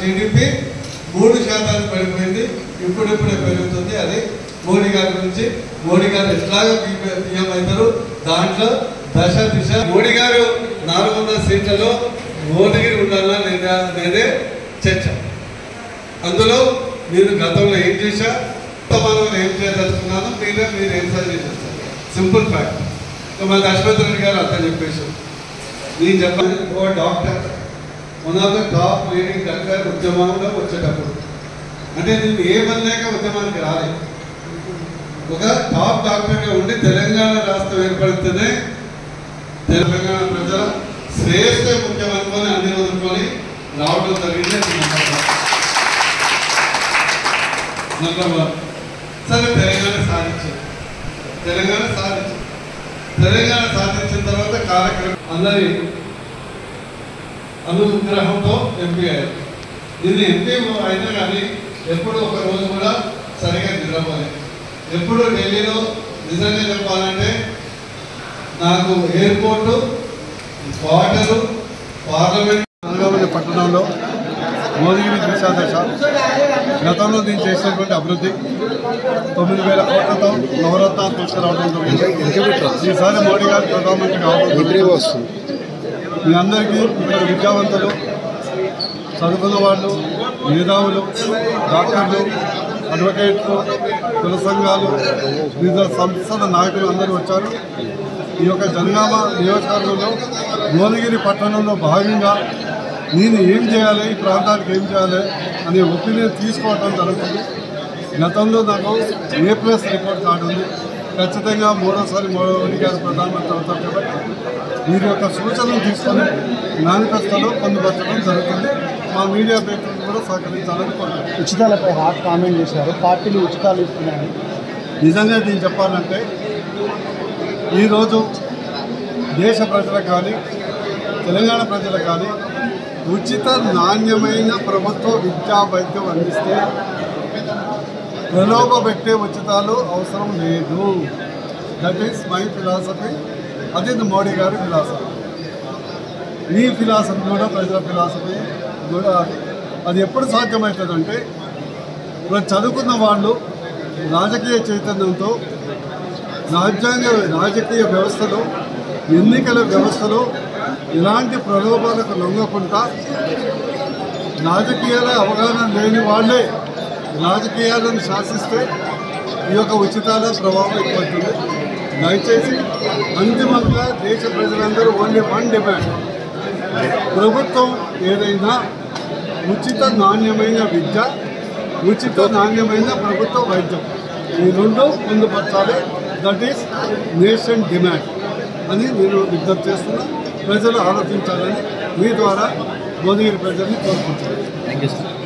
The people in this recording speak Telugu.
జీడిపి మూడు శాతానికి పడిపోయింది ఇప్పుడిప్పుడే పెరుగుతుంది. అది మోడీ గారి గురించి మోడీ గారు ఎట్లాగా పిఎం అవుతారు దాంట్లో దశ దిశ. మోడీ గారు నాలుగు వందల సీట్లలో మోడీగిరి ఉండాలా లేదా అనేదే చర్చ. అందులో నేను గతంలో ఏం చేశా? వర్తమానంలో ఏం చేయదలుచుకున్నాను మీరే మీరు ఏం సజెస్ట్ సింపుల్ ఫ్యాక్ట్. మన అశ్వత్ రెడ్డి గారు అర్థం చెప్పేశారు. నేను చెప్పాను ఓ doctor one of the top leading doctor ఉద్యమంలో వచ్చేటప్పుడు. అంటే నేను ఏ పని లేక ఉద్యమానికి రాలేదు. ఒక టాప్ డాక్టర్గా ఉండి తెలంగాణ రాష్ట్రం ఏర్పడితేనే తెలంగాణ ప్రజల శ్రేష్ఠ ముఖ్యం అనుకొని అన్ని వదులుకొని రావడం జరిగింది సరే తెలంగాణ సాధించారు తెలంగాణ సాధించారు తెలంగాణ సాధించిన తర్వాత కార్యక్రమం అందరి అనుగ్రహంతో ఎంపీ అయ్యారు. దీన్ని ఎంపీ అయినా కానీ ఎప్పుడు ఒక రోజు కూడా సరిగా నిద్రపోలేదు ఎప్పుడు ఢిల్లీలో నిజంగా చెప్పాలంటే నాకు ఎయిర్పోర్టు వాటరు పార్లమెంట్ అనగాపల్లి పట్టణంలో మోదీగిరి దిశాదశ గతంలో దీన్ని చేసినటువంటి అభివృద్ధి తొమ్మిది వేల కోట్లతో నవరత్నాలు తీసుకురావడం జరిగింది. ఈసారి మోడీ గారు ప్రధానమంత్రి కావడం. మీ అందరికీ ఇక్కడ విద్యావంతులు చదువుకున్న వాళ్ళు మేధావులు డాక్టర్లు అడ్వకేట్లు కుల సంఘాలు వివిధ సంస్థల నాయకులు అందరూ వచ్చారు. ఈ యొక్క జనగామ నియోజకవర్గంలో భువనగిరి పట్టణంలో భాగంగా నేను ఏం చేయాలి ఈ ప్రాంతానికి ఏం చేయాలి అనే ఒపీనియన్ తీసుకోవడం జరుగుతుంది. గతంలో నాకు ఏ ప్లస్ రిపోర్ట్ కార్డు ఉంది. ఖచ్చితంగా మూడోసారి మోడీ గారు ప్రధానమంత్రి అవుతారు కాబట్టి వీరి యొక్క సూచనలు తీసుకొని మేనిఫెస్టోలో పొందుపరచడం జరుగుతుంది. మా మీడియా పేపర్లు కూడా సహకరించాలని కోరుతున్నాను ఉచితాలపై హాట్ కామెంట్ చేశారు. పార్టీలు ఉచితాలు ఇస్తున్నాయని. నిజంగా నేను చెప్పాలంటే ఈరోజు దేశ ప్రజలకు కానీ తెలంగాణ ప్రజలకు కానీ ఉచిత నాణ్యమైన ప్రభుత్వ విద్యా వైద్యం అందిస్తే ప్రలోభ పెట్టే ఉచితాలు అవసరం లేదు. దట్ ఈస్ మై ఫిలాసఫీ అది మోడీ గారి ఫిలాసఫీ మీ ఫిలాసఫీ కూడా ప్రజల ఫిలాసఫీ కూడా అది ఎప్పుడు సాధ్యమవుతుందంటే ఇప్పుడు చదువుకున్న వాళ్ళు రాజకీయ చైతన్యంతో రాజ్యాంగ రాజకీయ వ్యవస్థలో ఎన్నికల వ్యవస్థలో ఎలాంటి ప్రలోభాలకు లొంగకుండా రాజకీయాల అవగాహన లేని వాళ్ళే రాజకీయాలను శాసిస్తే ఈ యొక్క ఉచితాల ప్రభావం ఎక్కువవుతుంది దయచేసి అంతిమంగా దేశ ప్రజలందరూ ఓన్లీ వన్ డిమాండ్. ప్రభుత్వం ఏదైనా ఉచిత నాణ్యమైన విద్య ఉచిత నాణ్యమైన ప్రభుత్వ వైద్యం. ఈ రెండు పొందుపరచాలి. దట్ ఈస్ నేషన్ డిమాండ్ అని నేను విజ్ఞప్తి చేస్తున్నా. ప్రజలు ఆలోచించాలని మీ ద్వారా భువనగిరి ప్రజల్ని కోరుకుంటున్నాను. Thank you sir